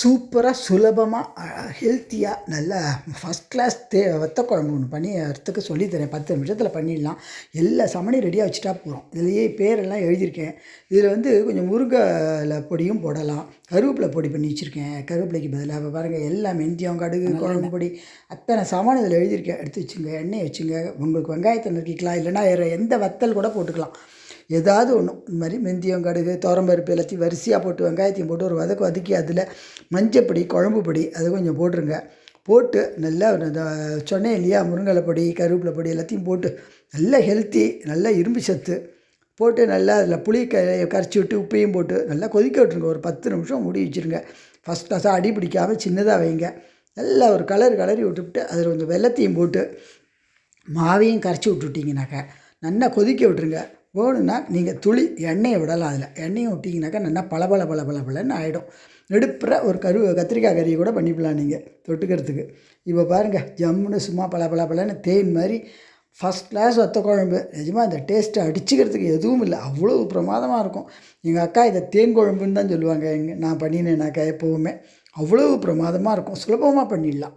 சூப்பராக சுலபமாக ஹெல்த்தியாக நல்ல ஃபஸ்ட் கிளாஸ் தே வத்த குழம்பு ஒன்று பண்ணி எடுத்துக்க சொல்லித்தரேன் பத்து நிமிஷத்தில் பண்ணிடலாம். எல்லா சமனையும் ரெடியாக வச்சுட்டா போகிறோம் இதுலேயே பேரெல்லாம் எழுதியிருக்கேன். இதில் வந்து கொஞ்சம் முருங்கை பொடியும் போடலாம். கருவேப்பிலை பொடி பண்ணி வச்சுருக்கேன். கருவேப்பிலைக்கு பதிலாக பாருங்கள் எல்லாம் மெந்தியம் கடுகு குழம்பு பொடி அத்தனை சாமான் இதில் எழுதியிருக்கேன். எடுத்து வச்சுங்க எண்ணெய் வச்சுங்க. உங்களுக்கு வெங்காயத்தை நறுக்கிக்கலாம். இல்லைன்னா வேறு எந்த வத்தல் கூட போட்டுக்கலாம். ஏதாவது ஒன்று இந்த மாதிரி மெந்தியம் கடுகு தோரம்பருப்பு எல்லாத்தையும் வரிசையாக போட்டு வெங்காயத்தையும் போட்டு ஒரு வதக்கு வதக்கி அதில் மஞ்சப்பொடி குழம்பு பொடி அது கொஞ்சம் போட்டுருங்க. போட்டு நல்லா இந்த சொன்னேன் இல்லையா முருங்கலை பொடி கருவேப்பிலை பொடி எல்லாத்தையும் போட்டு நல்லா ஹெல்த்தி நல்லா இரும்பு சத்து போட்டு நல்லா அதில் புளி க கரைச்சி விட்டு உப்பையும் போட்டு நல்லா கொதிக்க விட்ருங்க ஒரு பத்து நிமிஷம் மூடி வச்சுருங்க. ஃபஸ்ட் கிளாஸாக அடி பிடிக்காமல் சின்னதாக வைங்க. நல்லா ஒரு கலர் கலரி விட்டுவிட்டு அதில் கொஞ்சம் வெள்ளத்தையும் போட்டு மாவையும் கரைச்சி விட்டுட்டிங்கனாக்கா நல்லா கொதிக்க விட்ருங்க வேணும்னா நீங்கள் துளி எண்ணெயை விடலாம் அதில். எண்ணெயை விட்டிங்கனாக்கா நல்லா பளபள பள ஆகிடும் எடுப்புற ஒரு கரு கத்திரிக்காய் கறியை கூட பண்ணிவிடலாம் நீங்கள் தொட்டுக்கிறதுக்கு. இப்போ பாருங்கள் ஜம்முன்னு சும்மா பல பள தேன் மாதிரி ஃபஸ்ட் கிளாஸ் வத்த குழம்பு. நிஜமாக இந்த டேஸ்ட்டை அடிச்சுக்கிறதுக்கு எதுவும் இல்லை. அவ்வளோ பிரமாதமாக இருக்கும். எங்கள் அக்கா இதை தேன் குழம்புன்னு தான் சொல்லுவாங்க. எங்கள் நான் பண்ணினேனாக்கா எப்போவுமே. அவ்வளோ பிரமாதமாக இருக்கும். சுலபமாக பண்ணிடலாம்.